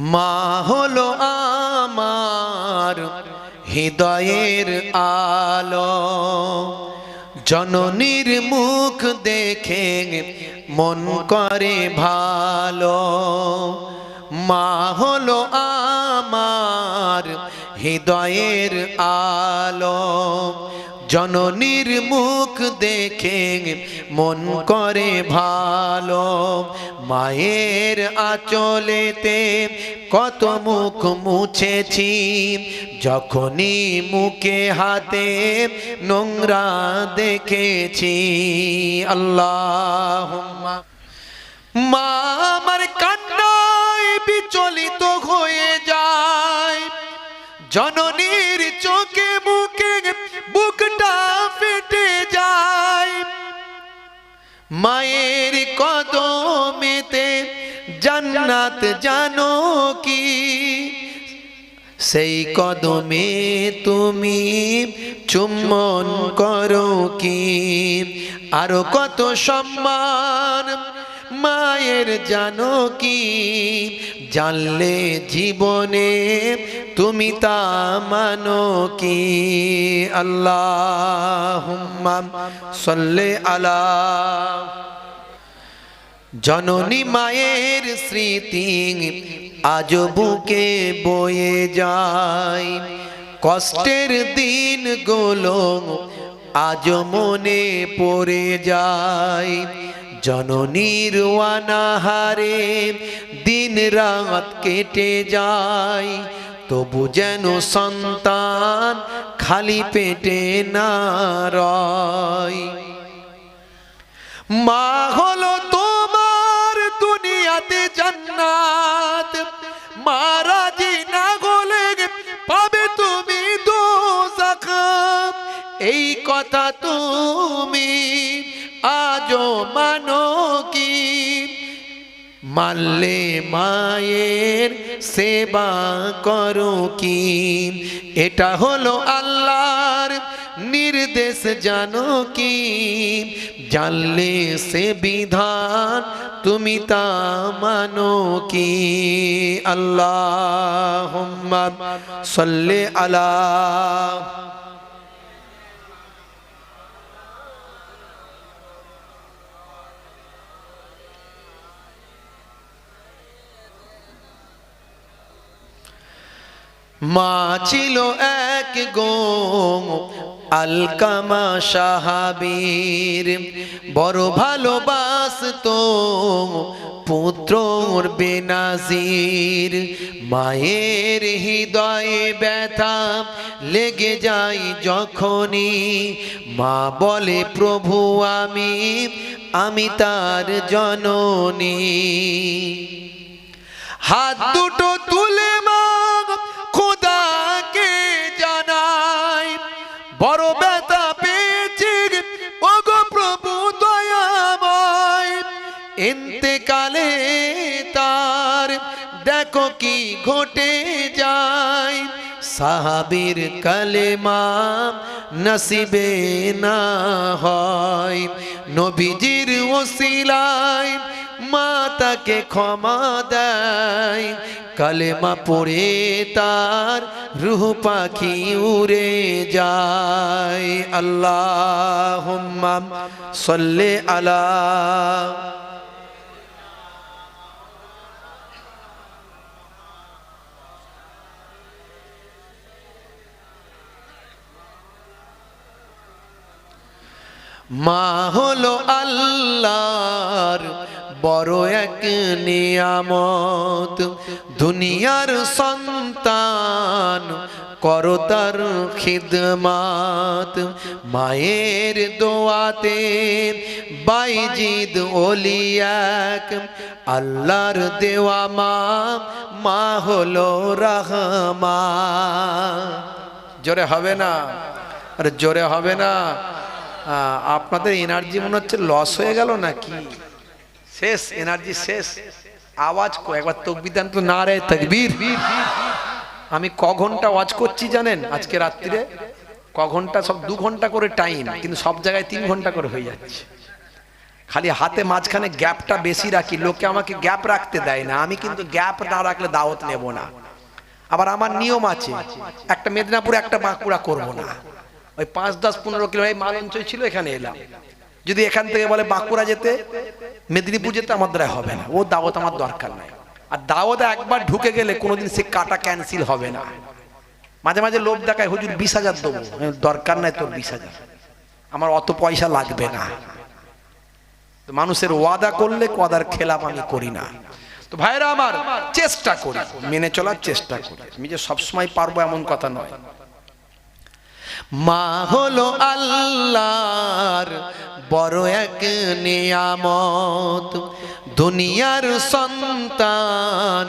মা হলো আমার হৃদয়ের আলো। জননীর মুখ দেখে মন করে ভালো। মা হলো আমার হৃদয়ের আলো। জননীর মুখ দেখে মন করে ভালো। মায়ের আচলেতে কত মুখ মুছেছি, যখনই মুখে হাতে নোংরা দেখেছি। আল্লাহ মা আমার কান্নায় মায়ের কদমেতে জান্নাত জানো কি? সেই কদমে তুমি চুম্বন করো কি? আরও কত সম্মান মায়ের জানো কি? জানলে জীবনে তুমি তা মানো কি? আল্লাহ সল্লে আলা জননী মায়ের স্মৃতি আজ বুকে বয়ে যায়। কষ্টের দিনগুলো আজ মনে পড়ে যায়। জননীর ওয়ানাহারে দিন রাত কেটে যায়, তবু যেন সন্তান খালি পেটে না রয়। মা হলো তোমার দুনিয়াতে জান্নাত মারাজি না গলে পাবে তুমি দোজাখ এই কথা তুমি মানো কি মানলে মায়ের সেবা করো কি এটা হলো আল্লাহর নির্দেশ জানো কি জানলে সে বিধান, তুমি তা মানো কি আল্লাহ সল্লে আলা মা ছিল এক গো আলকামা সাহাবীর। বড় ভালোবাসতো পুত্রর বেনাজির। মায়ের হৃদয়ে ব্যথা লেগে যায় যখনই। মা বলে, প্রভু, আমি আমি তার জননী। হাত দুটো তুলে দেখো কি ঘটে যায়। সাহাবীর কালেমা নসিবে না হয়। নবীজির ওসিলায় মা তাকে ক্ষমা দেয়। কালেমা পড়ে তার রুহ পাখি উড়ে যায়। আল্লাহ সল্লে আলা মা হলো আল্লাহর বড় এক নিয়ামত। দুনিয়ার সন্তান করো তার খিদমাত। মায়ের দোয়াতে বাইজিদ ওলিয়াক আল্লাহর দেওয়া মা মা হলো রাহমা। জোরে হবে না? আরে জোরে হবে না? আপনাদের এনার্জি মনে হচ্ছে লস হয়ে গেল নাকি? শেষ এনার্জি শেষ। আওয়াজ একবার তকবিদান তো না রে, তকবীর। আমি ক ঘণ্টা ওয়াজ করছি জানেন আজকে রাত্রিরে? ক ঘণ্টা সব দু ঘণ্টা করে টাইম কিন্তু সব জায়গায় তিন ঘণ্টা করে হয়ে যাচ্ছে। খালি হাতে মাঝখানে গ্যাপটা বেশি রাখি, লোকে আমাকে গ্যাপ রাখতে দেয় না। আমি কিন্তু গ্যাপ না রাখলে দাওয়াত নেব না। আবার আমার নিয়ম আছে, একটা মেদিনীপুরে একটা বাঁকুড়া করব না। ওই পাঁচ, দশ, পনেরো কিলো এই মালঞ্চই ছিল, এখানে এলাম। যদি এখান থেকে বলে বাঁকুড়া যেতে, মেদিনীপুর যেতে আমার দ্বারা হবে না। ও দাওয়াত আমার দরকার নাই। আর দাওয়াতে একবার ঢুকে গেলে কোনোদিন সে কাটা ক্যান্সেল হবে না। মাঝে মাঝে লোভ দেখায়, হুজুর, বিশ হাজার দেবো। দরকার নাই তোর বিশ হাজার। আমার অত পয়সা লাগবে না। মানুষের ওয়াদা করলে ওয়াদার খেলাপ আমি করি না। তো ভাইরা আমার, চেষ্টা করি, মেনে চলার চেষ্টা করি। আমি যে সবসময় পারব এমন কথা নয়। মা হলো আল্লাহর বড় এক নিয়ামত। দুনিয়ার সন্তান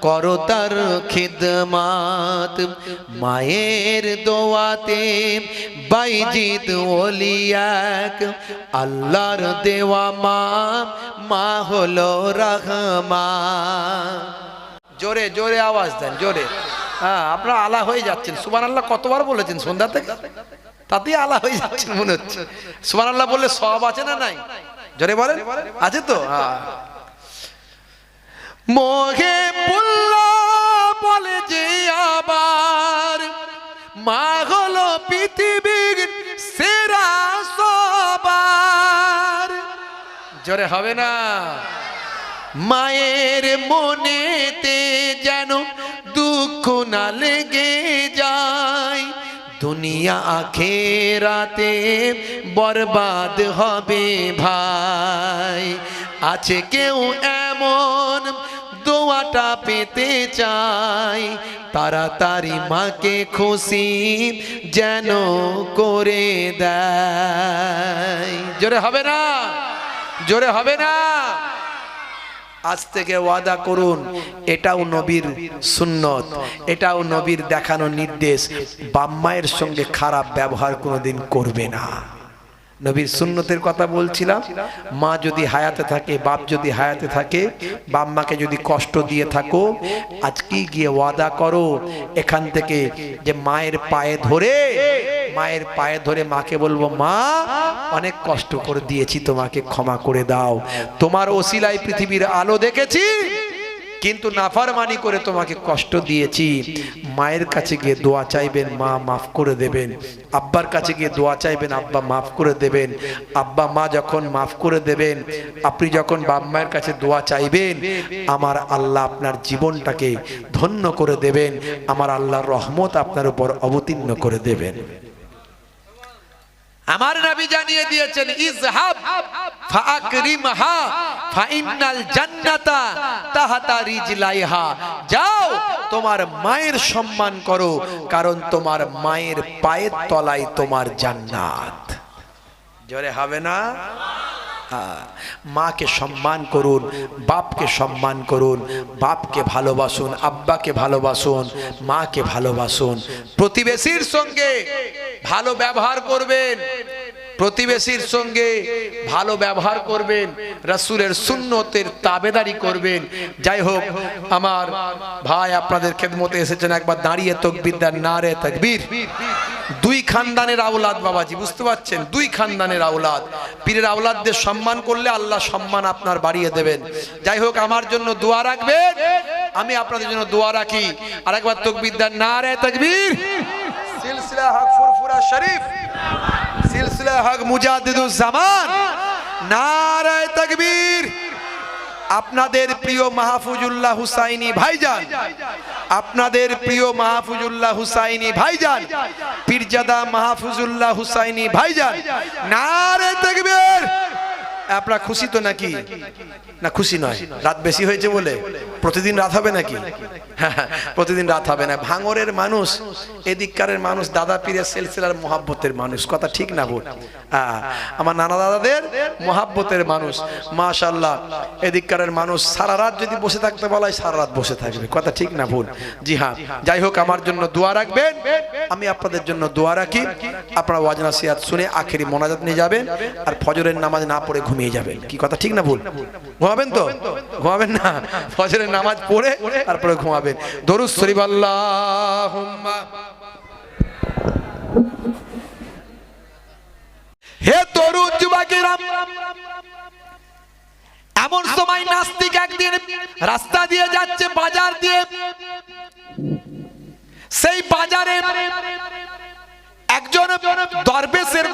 করো তার খিদমাত। মায়ের দোয়াতে বাইজিদ ওলিয়াক আল্লাহর দেওয়া মা মা হলো রহমা। জোরে জোরে আওয়াজ দেন, জোরে। হ্যাঁ আপনারা আলা হয়ে যাচ্ছেন। সুবান আল্লাহ কতবার বলেছেন সন্ধ্যা থেকে? তাতেই আলা হয়ে যাচ্ছেন মনে হচ্ছে। সুবান আল্লাহ বললে সব আছে না নাই? জোরে বলেন? আছে তো? হ্যাঁ। মোহে বলে যে আবার, মা হলো পৃথিবীর সেরা সবার। জোরে হবে না? মায়ের মনেতে যেন দুঃখ না লেগে যায়? দুনিয়া আখেরাতে বরবাদ হবে ভাই। আছে কেউ এমন দোয়াটা পেতে চাই, তাড়াতাড়ি মাকে খুশি যেন করে দেয়। জোরে হবে না? জোরে হবে না? আজ থেকে ওয়াদা করুন, এটাও নবীর সুন্নত, এটাও নবীর দেখানো নির্দেশ। বাম্মায়ের সঙ্গে খারাপ ব্যবহার কোনোদিন করবে না। নবীর সুন্নতের কথা বলছিলাম, মা যদি হায়াতে থাকে, বাপ যদি হায়াতে থাকে বাম্মাকে যদি কষ্ট দিয়ে থাকো আজকে গিয়ে ওয়াদা করো, এখান থেকে যে মায়ের পায়ে ধরে মায়ের পায়ে ধরে মাকে বলব, মা, অনেক কষ্ট করে দিয়েছি, তোমাকে ক্ষমা করে দাও। তোমার ওসিলায় পৃথিবীর আলো দেখেছি, কিন্তু নাফারমানি করে তোমাকে কষ্ট দিয়েছি। মায়ের কাছে গিয়ে দোয়া চাইবেন, মা মাফ করে দেবেন। আব্বার কাছে গিয়ে দোয়া চাইবেন, আব্বা মাফ করে দেবেন। আব্বা, মা যখন মাফ করে দেবেন, আপনি যখন বাপ মায়ের কাছে দোয়া চাইবেন, আমার আল্লাহ আপনার জীবনটাকে ধন্য করে দেবেন, আমার আল্লাহর রহমত আপনার উপর অবতীর্ণ করে দেবেন। আমার নবী জানিয়ে দিয়েছেন, ইজহাব ফাকরিমহা ফাইনাল জান্নাতা তাহাতা রিজলাইহা। যাও, তোমার মায়ের সম্মান করো, কারণ তোমার মায়ের পায়ের তলায় তোমার জান্নাত। জোরে হবে না? মাকে সম্মান করুন, বাপকে সম্মান করুন, বাপকে ভালোবাসুন, আব্বাকে ভালোবাসুন, মাকে ভালোবাসুন। প্রতিবেশীর সঙ্গে ভালো ব্যবহার করবেন। প্রতিবেশীর সঙ্গে ভালো ব্যবহার করবেন। রাসূলের সুন্নতের তাবেদারি করবেন। যাই হোক, আমার ভাই আপনাদের খেদমতে এসেছেন, একবার দাঁড়িয়ে তকবির দেন না রে তকবীর। দুই খানদানের আওলাদ বাবাজি, বুঝতে পারছেন? দুই খানদানের আওলাদ। পীরের আওলাদদের সম্মান করলে আল্লাহ সম্মান আপনার বাড়িয়ে দেবেন। যাই হোক, আমার জন্য দোয়া রাখবেন। আমি আপনাদের জন্য দোয়া রাখি। আর একবার তকবির দেন না রে তকবীর। সিলসিলা হক ফুরফুরা শরীফ। সিলসিলা হক মুজাদ্দিদুজ জামান। নারায়ে তাকবীর। আপনাদের প্রিয় মাহফুজুল্লাহ হুসাইনি ভাইজান। আপনাদের প্রিয় মাহফুজুল্লাহ হুসাইনি ভাইজান পীরজাদা মাহফুজুল্লাহ হুসাইনি ভাইজান নারে তাকবীর। আপনারা খুশি তো নাকি? না, খুশি নয়। রাত বেশি হয়েছে বলে? প্রতিদিন রাত হবে নাকি? প্রতিদিন রাত হবে না। ভাঙরের মানুষ, এদিককারের মানুষ, দাদা পীরের সেলসিলার মহাব্বতের মানুষ। কথা ঠিক না ভোট আমার নানা দাদাদের মহাব্বতের মানুষ। মাশাল্লাহ এদিককারের মানুষ সারা রাত যদি বসে থাকতে বলা হয়, সারা রাত বসে থাকবে। কথা ঠিক না ভুল? জি হ্যাঁ। যাই হোক, আমার জন্য দোয়া রাখবেন। আমি আপনাদের জন্য দোয়া রাখি। আপনারা ওয়াজনা সিয়াত শুনে আখেরি মোনাজাত নিয়ে যাবেন। আর ফজরের নামাজ না পড়ে ঘুমিয়ে যাবেন। কি কথা, ঠিক না ভুল? ঘুমাবেন তো? ঘুমাবেন না? ফজরের নামাজ পড়ে তারপরে ঘুমাবেন। দরুদ শরীফ, আল্লাহুম্মা। হে তরুণ যুবকেরা এমন সময় নাস্তিক একদিন রাস্তা দিয়ে যাচ্ছে বাজার দিয়ে। সেই বাজারে একজন দরবেশের